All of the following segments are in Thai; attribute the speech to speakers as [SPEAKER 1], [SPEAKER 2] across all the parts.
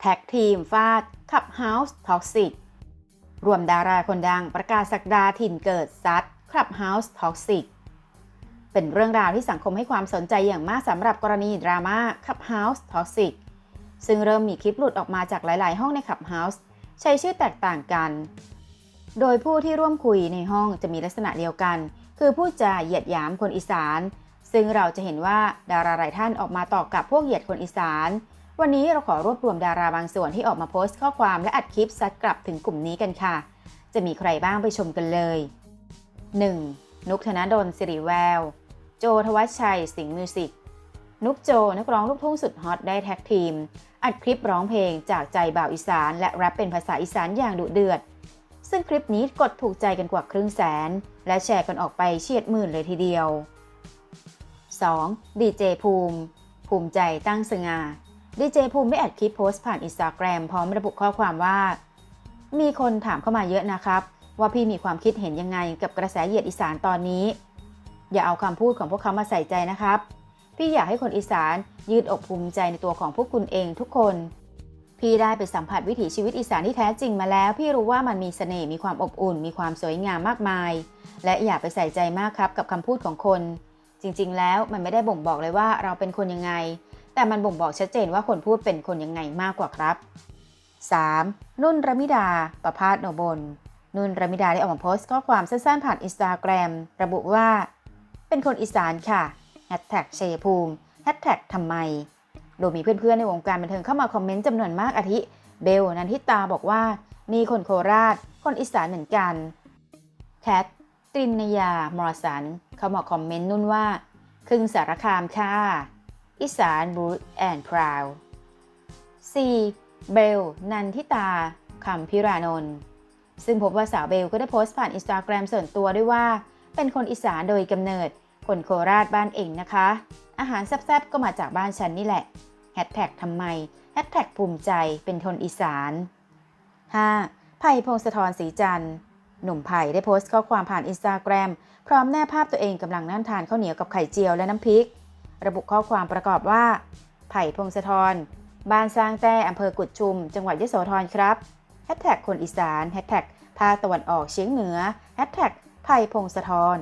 [SPEAKER 1] แท็กทีมฟาดขับเฮาส์ท็อกซิกรวมดาราคนดังประกาศสักดาถิ่นเกิดซัดคลับเฮาส์ท็อกซิกเป็นเรื่องราวที่สังคมให้ความสนใจอย่างมากสำหรับกรณีดราม่าขับเฮาส์ท็อกซิกซึ่งเริ่มมีคลิปหลุดออกมาจากหลาย ๆ ห้องในขับเฮาส์ใช้ชื่อแตกต่างกัน โดยผู้ที่ร่วมคุยในห้องจะมีลักษณะเดียวกัน คือพูดจาเหยียดหยามคนอีสาน ซึ่งเราจะเห็นว่าดาราหลายท่านออกมาตอบกับพวกเหยียดคนอีสาน วันนี้เราขอรวบรวมดาราบางส่วนที่ออกมาโพสต์ข้อความและอัดคลิปซัดกลับถึงกลุ่มนี้กันค่ะ จะมีใครบ้างไปชมกันเลย 1. นุกธนดลสิริแวว โจทวัชชัย สิงห์มิวสิก นุกโจนักร้องลูกทุ่งสุดฮอตได้แท็กทีม อัดคลิปร้องเพลงจากใจบ่าวอีสาน และแรปเป็นภาษาอีสานอย่างดุเดือด ซึ่งคลิปนี้กดถูกใจกันกว่าครึ่งแสน และแชร์กันออกไปเฉียดหมื่นเลยทีเดียว 2. ดีเจภูมิ ภูมิใจตั้งสง่า ดีเจภูมิได้อัดคลิปโพสต์ผ่านอินสตาแกรมพร้อมระบุข้อความว่า มีคนถามเข้ามาเยอะนะครับ ว่าพี่มีความคิดเห็นยังไงกับกระแสเหยียดอีสานตอนนี้ อย่าเอาคำพูดของพวกเขามาใส่ใจนะครับ พี่อยากให้คนอีสานยืดอกภูมิใจในตัวของพวกคุณเองทุกคน พี่ได้ไปสัมผัสวิถีชีวิตอีสานที่แท้จริงมาแล้ว พี่รู้ว่ามันมีเสน่ห์มีความอบอุ่น มีความสวยงามมากมาย และอย่าไปใส่ใจมากครับกับคำพูดของคน จริงๆ แล้วมันไม่ได้บ่งบอกเลยว่าเราเป็นคนยังไง แต่มันบ่งบอกชัดเจนว่าคนพูดเป็นคนยังไงมากกว่าครับ 3. นุ่นรมิดา ประพาสโนบล นุ่นรมิดาได้ออกมาโพสต์ข้อความสั้นๆผ่านอินสตาแกรมระบุว่า เป็นคนอีสานค่ะแฮชแท็กชัยภูมิแฮชแท็กทำไม โดยมีเพื่อนๆ ในวงการบันเทิงเข้ามาคอมเมนต์จำนวนมากอาทิ เบลนันทิตาบอกว่า นี่คนโคราช คนอีสานเหมือนกันแคทต รินยามรสัน เข้ามาคอมเมนต์นุ่นว่า ครึ่งสารคามค่ะ อีสานบูธแอนด์พราว 4. เบล นันทิตาคำพิรานนท์ซึ่งพบว่าสาวเบลก็ได้โพสต์ผ่านอินสตาแกรมส่วนตัวด้วยว่า เป็นคนอีสานโดยกำเนิด คนโคราชบ้านเองนะคะ อาหารแซ่บๆก็มาจากบ้านฉันนี่แหละแฮชแท็กทำไมแฮชแท็กภูมิใจเป็นคนอีสาน 5. ไผ่พงศธรศรีจันทร์ หนุ่มไผ่ได้โพสต์ข้อความผ่านอินสตาแกรมพร้อมแนบภาพตัวเองกำลังนั่งทานข้าวเหนียวกับไข่เจียวและน้ำพริก ระบุข้อความประกอบว่า ไผ่พงศธรบ้านสร้างแต้อำเภอกุดชุม จังหวัดยโสธรครับแฮชแท็กคนอีสานแฮชแท็กภาคตะวันออกเฉียงเหนือแฮชแท็กไผ่พงศธร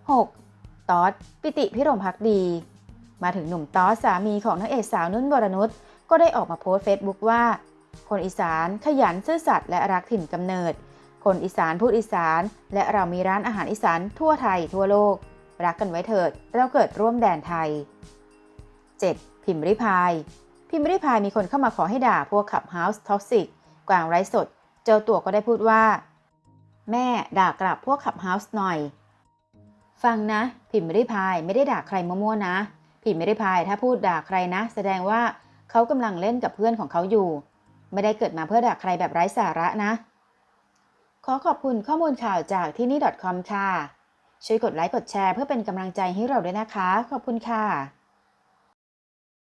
[SPEAKER 1] 6. ตอดปิติพิรมพักดี มาถึงหนุ่มตอสสามีของนางเอกสาวนุ่นวรนุชก็ได้ออกมาโพสต์เฟซบุ๊กว่า คนอีสานขยันซื่อสัตย์และรักถิ่นกำเนิด คนอีสานพูดอีสาน และเรามีร้านอาหารอีสานทั่วไทยทั่วโลก รักกันไว้เถิด เราเกิดร่วมแดนไทย 7. พิมพ์ริพาย พิมพ์ริพายมีคนเข้ามาขอให้ด่าพวกขับเฮาส์ท็อกซิกกวางไร้สด เจ้าตัวก็ได้พูดว่า แม่ด่ากลับพวกขับเฮาส์หน่อย ฟังนะ พิมพ์ริพายไม่ได้ด่าใครมั่วๆนะ พิมพ์ริพายถ้าพูดด่าใครนะ แสดงว่าเขากำลังเล่นกับเพื่อนของเขาอยู่ ไม่ได้เกิดมาเพื่อด่าใครแบบไร้สาระนะ ขอขอบคุณข้อมูลข่าวจากที่นี่ .com ค่ะ ช่วยกดไลค์กดแชร์เพื่อเป็นกำลังใจให้เราด้วยนะคะ ขอบคุณค่ะ